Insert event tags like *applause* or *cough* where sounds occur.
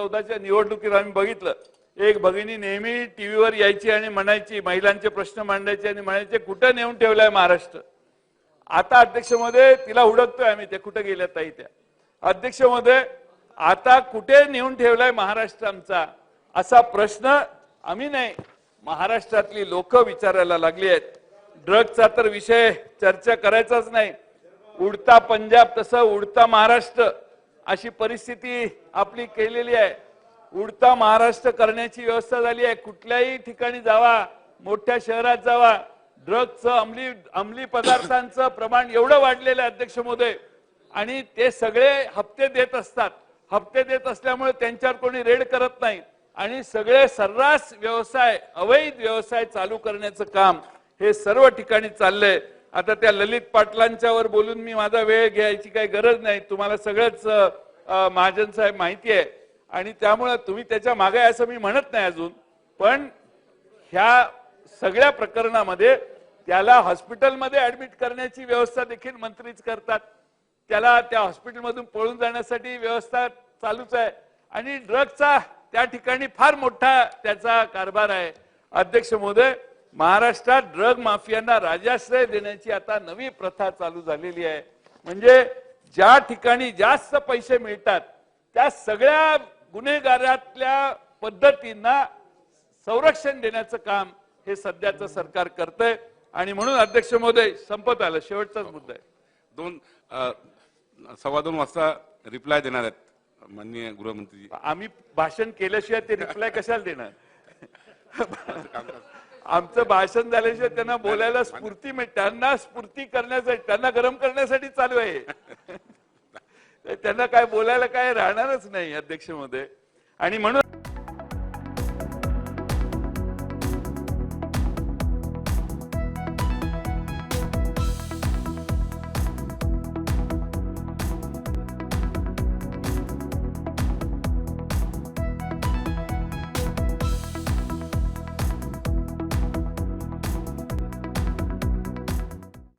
चौदाच्या निवडणुकीत आम्ही बघितलं. एक भगिनी नेहमी टीव्हीवर यायची आणि म्हणायची महिलांचे प्रश्न मांडायचे आणि म्हणायचे कुठं नेऊन ठेवलाय महाराष्ट्र? आता अध्यक्ष तिला हुडकतोय आम्ही ते कुठं गेल्या ताई त्या. अध्यक्षमध्ये आता कुठे नेऊन ठेवलाय महाराष्ट्र आमचा? असा प्रश्न आम्ही नाही. महाराष्ट्रातली लोक विचारायला लागली आहेत. ड्रगचा तर विषय चर्चा करायचाच नाही. उडता पंजाब तसं उडता महाराष्ट्र. अशी परिस्थिती आपली केलेली आहे. उडता महाराष्ट्र करण्याची व्यवस्था झाली आहे. कुठल्याही ठिकाणी जावा मोठ्या शहरात जावा ड्रगचं अंमली अंमली पदार्थांचं प्रमाण एवढं वाढलेलं आहे अध्यक्ष मोदय आणि ते सगळे हप्ते देत असतात. हप्ते देत असल्यामुळे त्यांच्यावर कोणी रेड करत नाही. आणि सगळे सर्रास व्यवसाय अवैध व्यवसाय चालू करण्याचं काम हे सर्व ठिकाणी चाललंय. आता त्या ललित पाटलांच्या वर बोलून मी माझा वेळ घ्यायची काही गरज नाही. तुम्हाला सगळंच महाजन साहेब माहिती आहे. आणि त्यामुळं तुम्ही त्याच्यामागे आहे असं मी म्हणत नाही अजून. पण ह्या सगळ्या प्रकरणामध्ये त्याला हॉस्पिटलमध्ये ऍडमिट करण्याची व्यवस्था देखील मंत्रीच करतात. त्याला त्या हॉस्पिटलमधून पळून जाण्यासाठी व्यवस्था चालूच आहे. आणि ड्रगचा त्या ठिकाणी फार मोठा त्याचा कारभार आहे. अध्यक्ष महोदय महाराष्ट्रात ड्रग माफियांना राजाश्रय देण्याची आता नवी प्रथा चालू झालेली आहे. म्हणजे ज्या ठिकाणी जास्त पैसे मिळतात त्या सगळ्या गुन्हेगारातल्या पद्धतींना संरक्षण देण्याचं काम हे सध्याचं सरकार करतंय. आणि म्हणून अध्यक्ष महोदय संपत आलं. शेवटचाच मुद्दा आहे. दोन सव्वा दोन वाजता रिप्लाय देणार आहेत माननीय गृहमंत्री आम्ही भाषण केल्याशिवाय ते रिप्लाय कशाला देणार? *laughs* आमचं भाषण झाल्याशिवाय त्यांना बोलायला स्फूर्ती मिळ त्यांना स्फूर्ती करण्यासाठी त्यांना गरम करण्यासाठी चालू आहे. *laughs* त्यांना काय बोलायला काय राहणारच नाही अध्यक्षमध्ये आणि म्हणून